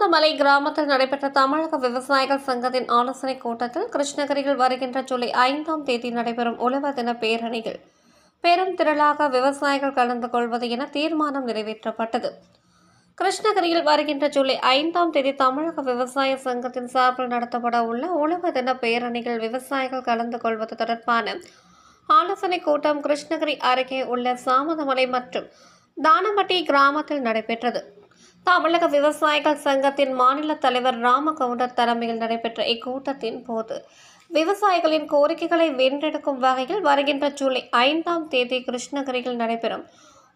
சாமந்தமலை கிராமத்தில் நடைபெற்ற தமிழக விவசாயிகள் சங்கத்தின் ஆலோசனைக் கூட்டத்தில் கிருஷ்ணகிரியில் வருகின்ற ஜூலை ஐந்தாம் தேதி நடைபெறும் உழவர் தின பேரணியில் பெரும் திரளாக விவசாயிகள் கலந்து கொள்வது என தீர்மானம் நிறைவேற்றப்பட்டது. கிருஷ்ணகிரியில் வருகின்ற ஜூலை ஐந்தாம் தேதி தமிழக விவசாய சங்கத்தின் சார்பில் நடத்தப்பட உள்ள உழவர் தின பேரணியில் விவசாயிகள் கலந்து கொள்வது தொடர்பான ஆலோசனைக் கூட்டம் கிருஷ்ணகிரி அருகே உள்ள சாமதமலை மற்றும் தானம்பட்டி கிராமத்தில் நடைபெற்றது. தமிழக விவசாயிகள் சங்கத்தின் மாநில தலைவர் ராமகவுண்டர் தலைமையில் நடைபெற்ற இக்கூட்டத்தின் போது விவசாயிகளின் கோரிக்கைகளை வென்றெடுக்கும் வகையில் வருகின்ற ஜூலை ஐந்தாம் தேதி கிருஷ்ணகிரியில் நடைபெறும்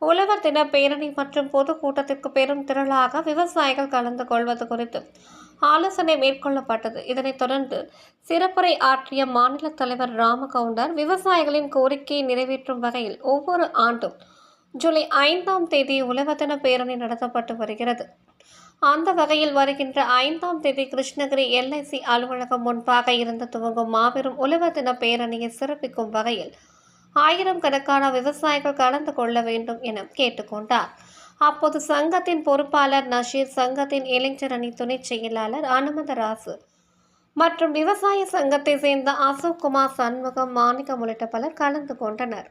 உழவர் தின பேரணி மற்றும் பொதுக்கூட்டத்திற்கு பெரும் திரளாக விவசாயிகள் கலந்து கொள்வது குறித்து ஆலோசனை மேற்கொள்ளப்பட்டது. இதனைத் தொடர்ந்து சிறப்புரை ஆற்றிய மாநில தலைவர் ராமகவுண்டர் விவசாயிகளின் கோரிக்கையை நிறைவேற்றும் வகையில் ஒவ்வொரு ஆண்டும் ஜூலை ஐந்தாம் தேதி உழவர் பேரணி நடத்தப்பட்டு வருகிறது. அந்த வகையில் வருகின்ற ஐந்தாம் தேதி கிருஷ்ணகிரி எல்ஐசி அலுவலகம் முன்பாக இருந்து துவங்கும் மாபெரும் உலகத்தின பேரணியை சிறப்பிக்கும் வகையில் ஆயிரம் கணக்கான விவசாயிகள் கலந்து கொள்ள வேண்டும் என கேட்டுக்கொண்டார் அப்போது சங்கத்தின் பொறுப்பாளர் நஷீர் சங்கத்தின் இளைஞர் அணி துணைச் செயலாளர் அனுமதராசு மற்றும் விவசாய சங்கத்தை சேர்ந்த அசோக் குமார் சண்முகம் மாணிக்கம் உள்ளிட்ட பலர் கலந்து கொண்டனர்.